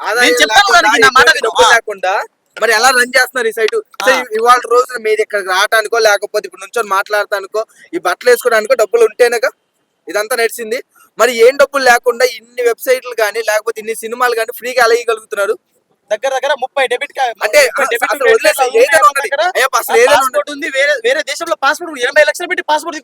ఆదాయం నేను చెప్తాను లేకుండా, దానికి నా మాట ఎటువంటి విను. డబ్బులు ఆ. లేకుండా మరి ఎలా రన్ చేస్తున్నారు ఈ సైట్. ఇవాళ రోజున మీరు ఇక్కడ రావటానికో లేకపోతే ఇప్పుడు నుంచొని మాట్లాడటానికో ఈ బట్టలు వేసుకోవడానికో డబ్బులు ఉంటేనేగా ఇదంతా నడిచింది. మరి ఏం డబ్బులు లేకుండా ఇన్ని వెబ్సైట్లు కానీ లేకపోతే ఇన్ని సినిమాలు కానీ ఫ్రీగా ఎలా ఇవ్వగలుగుతున్నారు దగ్గర దగ్గర ముప్పై డెబిట్ అంటే అసలు వేరే వేరే దేశంలో పాస్పోర్ట్ ఎనభై లక్షలు పెట్టి పాస్పోర్ట్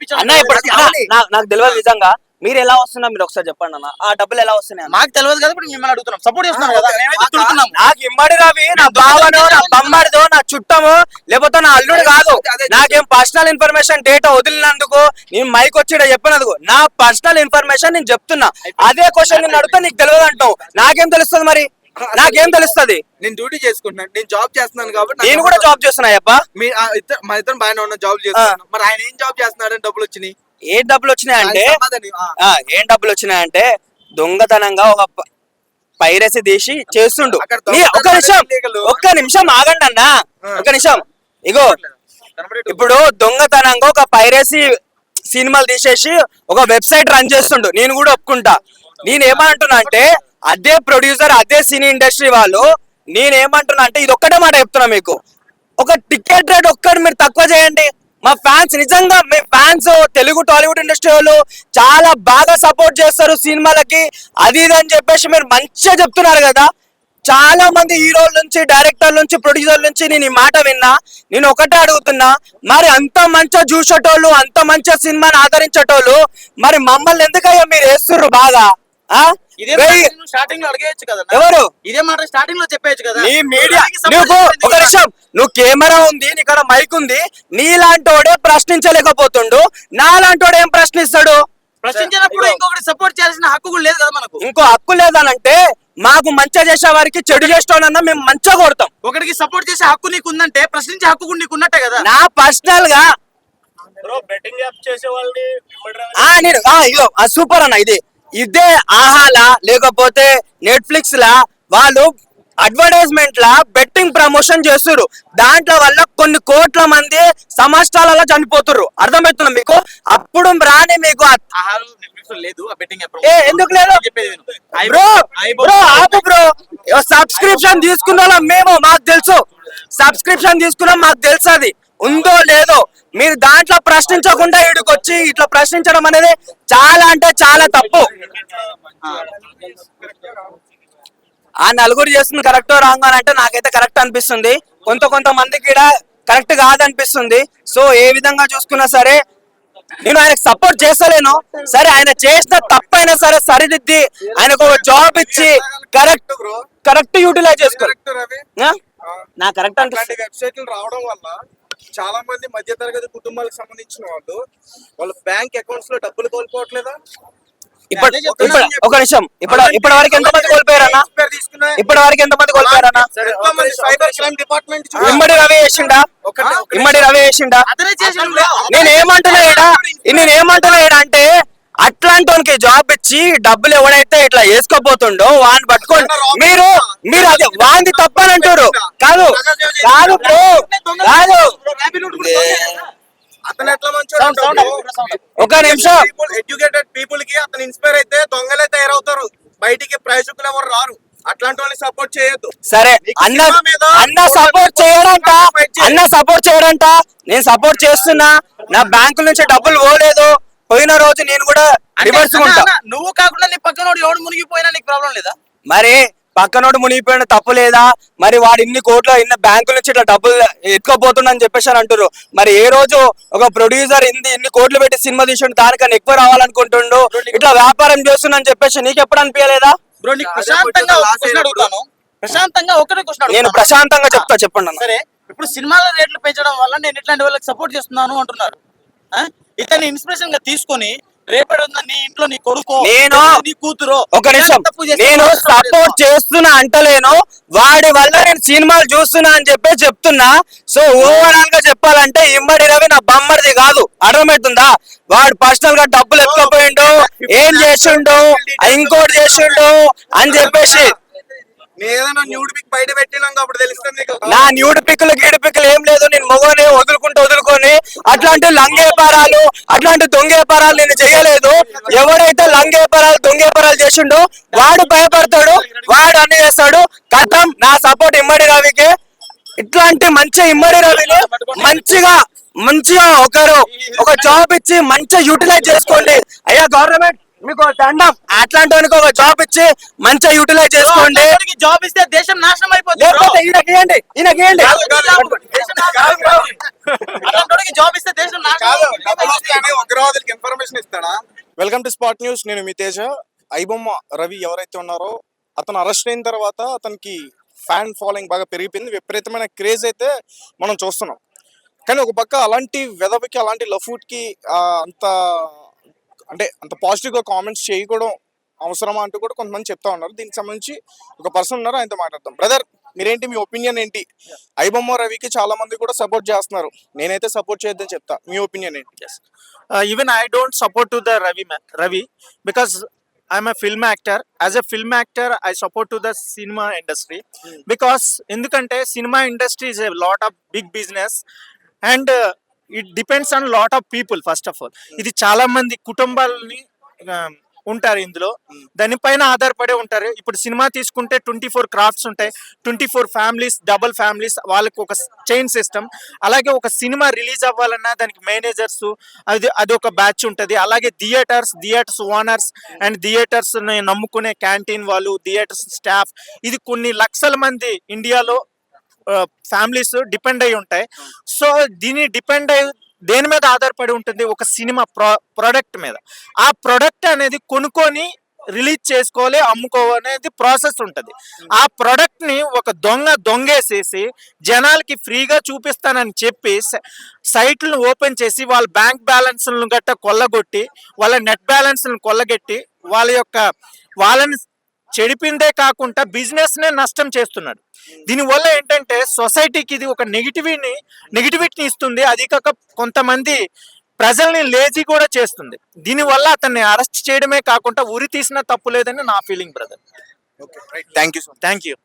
నాకు తెలియదు నిజంగా. మీరు ఎలా వస్తున్నా మీరు ఒకసారి చెప్పండి అన్న. ఆ డబ్బులు ఎలా వస్తున్నాయి? మాకు తెలియదు కదా ఇప్పుడు మిమ్మల్ని అడుగుతున్నాం. సపోర్ట్ చేస్తున్నాం కదా. మేమైతే నాకు ఇమ్మడి రవి నా బావనో నా బొమ్మడిదో నా చుట్టమో లేకపోతే నా అల్లుడు కాదు. నాకేం పర్సనల్ ఇన్ఫర్మేషన్ డేటా వదిలినందుకు నేను మైక్ వచ్చి చెప్పినందుకు నా పర్సనల్ ఇన్ఫర్మేషన్ నేను చెప్తున్నా. అదే క్వశ్చన్ నేను అడిగితే నీకు తెలియదు అంటావు. నాకేం తెలుస్తుంది మరి? నాకేం తెలుస్తుంది? నేను డ్యూటీ చేసుకుంటున్నాను నేను జాబ్ చేస్తున్నాను కాబట్టి నేను కూడా జాబ్ చేస్తున్నా అప్ప మీ ఆ ఇద్దరు మా ఇద్దరు బాగానే ఉన్న జాబ్ చేస్తున్నాను మరి ఆయన ఏం జాబ్ చేస్తున్నాడని డబ్బులు వచ్చినాయి? ఏ డబ్బులు వచ్చినాయంటే ఏం డబ్బులు వచ్చినాయంటే దొంగతనంగా ఒక పైరసీ తీసి చేస్తుండు. ఒక్క నిమిషం. ఒక్క నిమిషం ఆగండి అన్న. ఒక్క నిమిషం. ఇగో. ఇప్పుడు దొంగతనంగా ఒక పైరసీ సినిమాలు తీసేసి ఒక వెబ్సైట్ రన్ చేస్తుండు. నేను కూడా ఒప్పుకుంటా. నేను ఏమంటున్నా అంటే అదే ప్రొడ్యూసర్ అదే సినీ ఇండస్ట్రీ వాళ్ళు నేను ఏమంటున్నా అంటే ఇది ఒక్కటే మాట చెప్తున్నా మీకు. ఒక టికెట్ రేట్ ఒక్కటి మీరు తక్కువ చేయండి. మా ఫ్యాన్స్ నిజంగా మీ ఫ్యాన్స్ తెలుగు టాలీవుడ్ ఇండస్ట్రీ వాళ్ళు చాలా బాగా సపోర్ట్ చేస్తారు సినిమాలకి. అది ఇది అని చెప్పేసి మీరు మంచిగా చెప్తున్నారు కదా. చాలా మంది హీరోల నుంచి డైరెక్టర్ నుంచి ప్రొడ్యూసర్ నుంచి నేను ఈ మాట విన్నా. నేను ఒకటే అడుగుతున్నా మరి అంత మంచిగా చూసేటోళ్ళు అంత మంచిగా సినిమాని ఆదరించేటోళ్ళు మరి మమ్మల్ని ఎందుకయ్యా మీరు వేస్తుర్రు బాగా? ఆ? స్టార్టింగ్లో అడిగేయచ్చు కదా ఎవరు? ఇదే మాట స్టార్టింగ్లో చెప్పేయచ్చు కదా? నీ మీడియా నువ్వు చేసింది ఒక కదా. నిమిషం. నువ్వు కెమెరా ఉంది నీ ఇక్కడ మైక్ ఉంది. నీలాంటోడే ప్రశ్నించలేకపోతుండు. నాలాంటోడు ఏం ప్రశ్నిస్తాడు? ప్రశ్నించినప్పుడు. ఇంకొకటి సపోర్ట్ చేయాల్సిన హక్కు కూడా లేదు కదా మనకు. ఇంకో హక్కు లేదనంటే మాకు మంచిగా చేసే వారికి చెడు చేస్తానన్నా మేము మంచిగా కొడతాం. ఒకటికి సపోర్ట్ చేసే హక్కు నీకు ఉందంటే ప్రశ్నించే హక్కు కూడా నీకు ఉన్నట్టే కదా? నా పర్సనల్గా బ్రో బెట్టింగ్ యాప్ చేసే వాళ్ళని ఇమ్మడి రావాలి. ఆ నేను సూపర్ అన్న ఇది. ఇదే ఆహాలా లేకపోతే నెట్ఫ్లిక్స్ లా వాళ్ళు అడ్వర్టైజ్మెంట్ లా బెట్టింగ్ ప్రమోషన్ చేస్తున్నారు దాంట్లో వల్ల కొన్ని కోట్ల మంది సమాష్టాలలో చనిపోతుర్రు. అర్థమవుతుంది మీకు? అప్పుడు రాని మీకు లేదు ఎందుకు లేదు? బ్రో బ్రో ఆపు బ్రో సబ్స్క్రిప్షన్ తీసుకున్న మేము మాకు తెలుసు. సబ్స్క్రిప్షన్ తీసుకున్నాం మాకు తెలుసు అది. ఉందో లేదో. మీరు దాంట్లో ప్రశ్నించకుండా ఇక్కడికి వచ్చి ఇట్లా ప్రశ్నించడం అనేది చాలా అంటే చాలా తప్పు. ఆ నలుగురు చేస్తుంది కరెక్ట్ రాంగ్ అని అంటే నాకైతే కరెక్ట్ అనిపిస్తుంది. కొంత కొంత మందికి కూడా కరెక్ట్ కాదనిపిస్తుంది. సో ఏ విధంగా చూసుకున్నా సరే నేను ఆయనకు సపోర్ట్ చేస్తలేను. సరే ఆయన చేసిన తప్పైనా సరే సరిదిద్ది ఆయనకు ఒక జాబ్ ఇచ్చి కరెక్ట్ కరెక్ట్ యూటిలైజ్ చేసుకో? నా కరెక్ట్ వెబ్సైట్లు రావడం వల్ల చాలా మంది మధ్యతరగతి కుటుంబాలకు సంబంధించిన వాళ్ళు వాళ్ళ బ్యాంక్ అకౌంట్స్లో డబ్బులు కోల్పోవట్లేదా? ఇప్పుడు ఒక నిమిషం. ఇప్పుడు ఇప్పటి వరకు ఎంత మంది కోల్పోయారన్నా? పేరు తీసుకున్నా? ఇప్పటి వరకు ఎంత మంది కోల్పోయారన్నా ఎంతో మంది cyber crime department Immadi Ravi చేసిండా? ఇమ్మడి రవి చేసిండా? నేను ఏమంటున్నా ఈడ నేను ఏమంటున్నా ఈడ అంటే అట్లాంటి వానికి జాబ్ ఇచ్చి డబ్బులు ఎవడైతే ఇట్లా వేసుకోపోతుండో వాడిని పట్టుకోండి. మీరు మీరు అది వాంది తప్పని అంటారు కాదు కాదు బ్రో కాదు. ఒక నిమిషం. ఎడ్యుకేటెడ్ పీపుల్కి అతను ఇన్స్పైర్ అయితే దొంగలే తయారవుతారు. బయటికి ప్రయోజకులు ఎవరు రారు. అట్లాంటి వాళ్ళని సపోర్ట్ చేయొద్దు. సరే అన్న అన్న సపోర్ట్ చేయడంట అన్న సపోర్ట్ చేయడంట నేను సపోర్ట్ చేస్తున్నా. నా బ్యాంకు నుంచి డబ్బులు పోలేదు. పోయిన రోజు నేను కూడా రివర్స్ ఉంటా నువ్వు కాకుండా నీ పక్కన వాడు ఎవడు మునిగిపోయినా నీకు ప్రాబ్లం లేదా? మరి పక్కనోడు మునిగిపోయిన తప్పు లేదా? మరి వాడు ఇన్ని కోట్ల ఇన్ని బ్యాంకుల నుంచి ఇట్లా డబ్బులు ఎత్తుకోపోతుండని చెప్పేసి అని అంటారు మరి ఏ రోజు ఒక ప్రొడ్యూసర్ ఇన్ని ఇన్ని కోట్లు పెట్టి సినిమా తీసిండు దానికన్నా ఎక్కువ రావాలనుకుంటుండు? ఇట్లా వ్యాపారం చేస్తున్నా చెప్పేసి నీకు ఎప్పుడు అనిపించలేదా ప్రశాంతంగా ఒకటే క్వశ్చన్ నేను ప్రశాంతంగా చెప్తా చెప్పండి అన్న. సరే ఇప్పుడు సినిమాల రేట్లు పెంచడం వల్ల నేను ఇట్లాంటి వాళ్ళకి సపోర్ట్ చేస్తున్నాను అంటున్నారు. ఆ? ఇతన్ని ఇన్స్పిరేషన్గా తీసుకొని రేపటి రోజున నీ ఇంట్లో నీ కొడుకు నేను నీ కూతురు ఒక నిమిషం. నేను సపోర్ట్ చేస్తున్నా అంటలేను. వాడి వల్ల నేను సినిమాలు చూస్తున్నా అని చెప్పి చెప్తున్నా. సో ఓవరాల్గా చెప్పాలంటే ఇమ్మడి రవి నా బమ్మడిది కాదు. అర్థమవుతుందా? వాడు పర్సనల్గా డబ్బులు ఎత్తుకపోయిండు ఏం చేసిండు ఇంకోటి చేసిండు అని చెప్పేసి ఏదైనా న్యూడ్ పిక్ బయట పెట్టినాక అప్పుడు తెలుస్తుంది నా న్యూడ్ పిక్లు గీడు పిక్లు ఏం లేదు. నేను మొగని వదులుకుంటూ వదులుకొని అట్లాంటి లంగేపారాలు అట్లాంటి దొంగేపారాలు నేను చేయలేదు. ఎవరైతే లంగేపారాలు దొంగేపారాలు చేసిండో వాడు భయపడతాడు వాడు అన్ని చేస్తాడు. కథం నా సపోర్ట్ ఇమ్మడి రవికి. ఇట్లాంటి మంచి ఇమ్మడి రవిని మంచిగా మంచిగా ఒకరు ఒక జాబ్ ఇచ్చి మంచిగా యూటిలైజ్ చేసుకోండి. అయ్యా గవర్నమెంట్ మీకు దండం. అట్లాంటి వానికి ఒక జాబ్ ఇచ్చి మంచిగా యూటిలైజ్ చేసుకోండి. జాబ్ ఇస్తే దేశం నాశనం అయిపోతుంది లేకపోతే ఈయనకి ఇవ్వండి ఈయనకి ఇవ్వండి జాబ్ ఇస్తే దేశం నాశనం ఉగ్రవాదులకి ఇన్ఫర్మేషన్ ఇస్తాడా? వెల్కమ్ టు స్పాట్ న్యూస్ నేను మీ తేజ. ఐబొమ్మ రవి ఎవరైతే ఉన్నారో అతను అరెస్ట్ అయిన తర్వాత అతనికి ఫ్యాన్ ఫాలోయింగ్ బాగా పెరిగిపోయింది. విపరీతమైన క్రేజ్ అయితే మనం చూస్తున్నాం. కానీ ఒక పక్క అలాంటి వెదవికి అలాంటి లఫూట్కి అంత అంటే అంత పాజిటివ్గా కామెంట్స్ చేయకూడడం అవసరమా అంటూ కూడా కొంతమంది చెప్తా ఉన్నారు. దీనికి సంబంధించి ఒక పర్సన్ ఉన్నారు ఆయనతో మాట్లాడతాం బ్రదర్ మీరేంటి మీ ఒపీనియన్ ఏంటి? ఐబొమ్మ రవికి చాలా మంది కూడా సపోర్ట్ చేస్తున్నారు. నేనైతే సపోర్ట్ చేయొద్దని చెప్తా. మీ ఒపీనియన్ ఏంటి? I don't support to the Ravi ma- Ravi because I'm a film actor. As a film actor, I support to the cinema industry because ఎందుకంటే cinema industry is a lot of big business and it depends on lot of people first of all. ఇది చాలా మంది కుటుంబాలని ఉంటారు ఇందులో. దానిపైన ఆధారపడే ఉంటారు. ఇప్పుడు సినిమా తీసుకుంటే ట్వంటీ ఫోర్ క్రాఫ్ట్స్ ఉంటాయి. Twenty four families double families వాళ్ళకి ఒక చైన్ సిస్టమ్. అలాగే ఒక సినిమా రిలీజ్ అవ్వాలన్నా దానికి మేనేజర్స్ అది అది ఒక బ్యాచ్ ఉంటుంది. అలాగే theatres theatres owners and theatres నమ్ముకునే క్యాంటీన్ వాళ్ళు థియేటర్స్ స్టాఫ్. ఇది కొన్ని లక్షల మంది ఇండియాలో ఫ్యామిలీస్ డిపెండ్ అయి ఉంటాయి. సో దీని డిపెండ్ అయి దేని మీద ఆధారపడి ఉంటుంది? ఒక సినిమా ప్రో ప్రోడక్ట్ మీద. ఆ ప్రోడక్ట్ అనేది కొనుక్కొని రిలీజ్ చేసుకోవాలి అమ్ముకోవాలనేది ప్రాసెస్ ఉంటుంది. ఆ ప్రోడక్ట్ని ఒక దొంగ దొంగేసేసి జనాలకి ఫ్రీగా చూపిస్తానని చెప్పి సైట్లను ఓపెన్ చేసి వాళ్ళ బ్యాంక్ బ్యాలెన్స్లను గట్ట కొల్లగొట్టి వాళ్ళ నెట్ బ్యాలెన్స్లను కొల్లగొట్టి వాళ్ళ యొక్క వాళ్ళని చెడిపిందే కాకుండా బిజినెస్ నే నష్టం చేస్తున్నాడు. దీనివల్ల ఏంటంటే సొసైటీకి ఇది ఒక నెగిటివిటీని నెగిటివిటీని ఇస్తుంది. అది కాక కొంతమంది ప్రజల్ని లేజీ కూడా చేస్తుంది. దీనివల్ల అతన్ని అరెస్ట్ చేయడమే కాకుండా ఉరి తీసిన తప్పు లేదని నా feeling brother. Thank you thank you